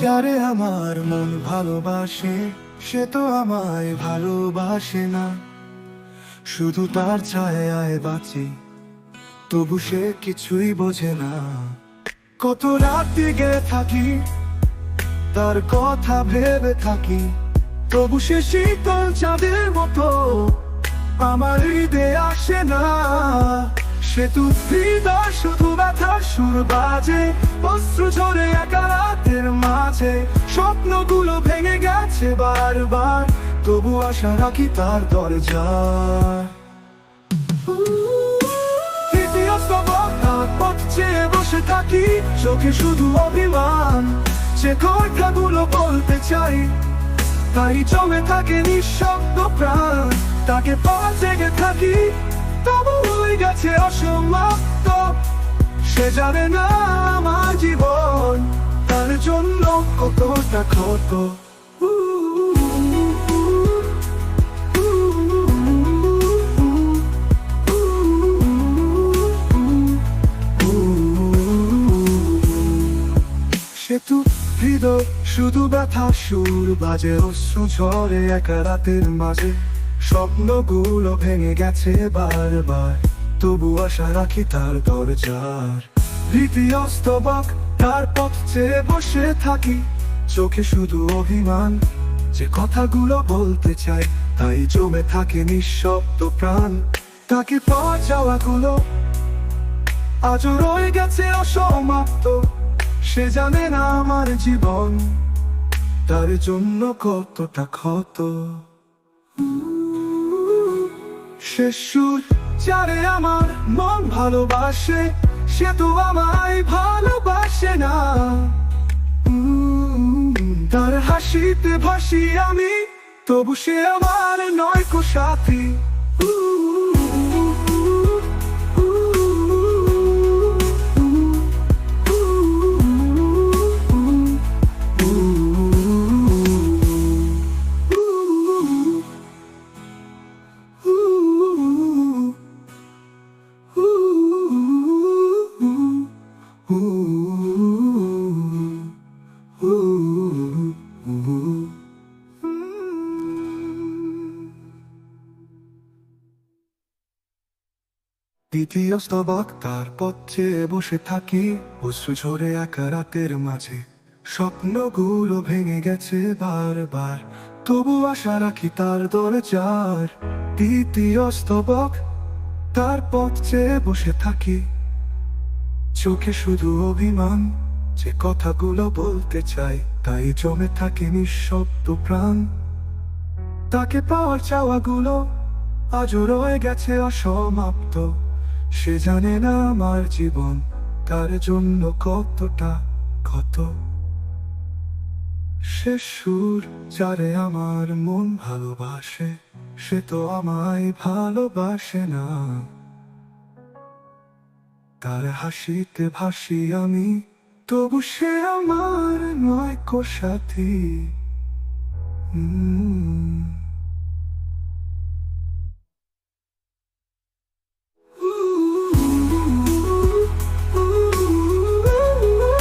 যারে আমার মন ভালোবাসে, সে তো আমায় ভালোবাসে না। শুধু তার ছায়ায় বাঁচি, তবু সে কিছুই বোঝে না। কত রাত দিকে থাকি, তার কথা ভেবে থাকি, তবু সে শীতল চাঁদের মতো আমার হৃদয়ে আসে না। সে তু শুধু সুর বাজে অস্ত্র ঝরে একা রাতের মাঝে। স্বপ্নগুলো ভেঙে গেছে বারবার, তবু আশা রাখি তার চেয়ে বসে থাকি, চোখে শুধু অভিমান। যে কথাগুলো বলতে চাই তাই জমে থাকে নিঃশব্দ প্রাণ। তাকে পাওয়া জেগে থাকি, তবু হয়ে গেছে অসমাপ্ত জানে না আমার জীবন? তার জন্য কতটা ক্ষত সেতু হৃদয়, শুধু ব্যথা, সুর বাজে, অশ্রু ঝরে একা রাতের মাঝে। স্বপ্নগুলো ভেঙে গেছে বারবার, তবু আশা রাখি তার দরজার। অস্তবক তার পথ চেয়ে বসে থাকি। চোখে শুধু অভিমান, যে কথাগুলো বলতে চাই, তাই জমে থাকে নিঃশব্দ প্রাণ। তাকে আজও রয়ে গেছে অসমাপ্ত। সে জানে না আমার জীবন, তার জন্য কতটা ক্ষত। শেষ সুর যারে আমার মন ভালোবাসে সে তো আমায় ভালোবাসে না। তার হাসিতে ভাসি আমি, তবু সে আমার নয় কো সাথী। দ্বিতীয় স্তবক তার পথে বসে থাকি, অশ্রু ঝরে একা রাতের মাঝে। স্বপ্নগুলো ভেঙে গেছে বারবার, তবু আশা রাখি তার দরজার দ্বিতীয় স্তবক তার পথ চেয়ে বসে থাকি। চোখে শুধু অভিমান, যে কথাগুলো বলতে চাই, তাই জমে থাকে নিঃশব্দ প্রাণ। তাকে পাওয়ার চাওয়াগুলো আজও রয়ে গেছে অসমাপ্ত। সে জানে না আমার জীবন তার জন্য কতটা কত সে সুর যারে আমার মন ভালোবাসে, সে তো আমায় ভালোবাসে না। তার হাসিতে ভাসি আমি, তবু সে আমার নয় কো সাথী।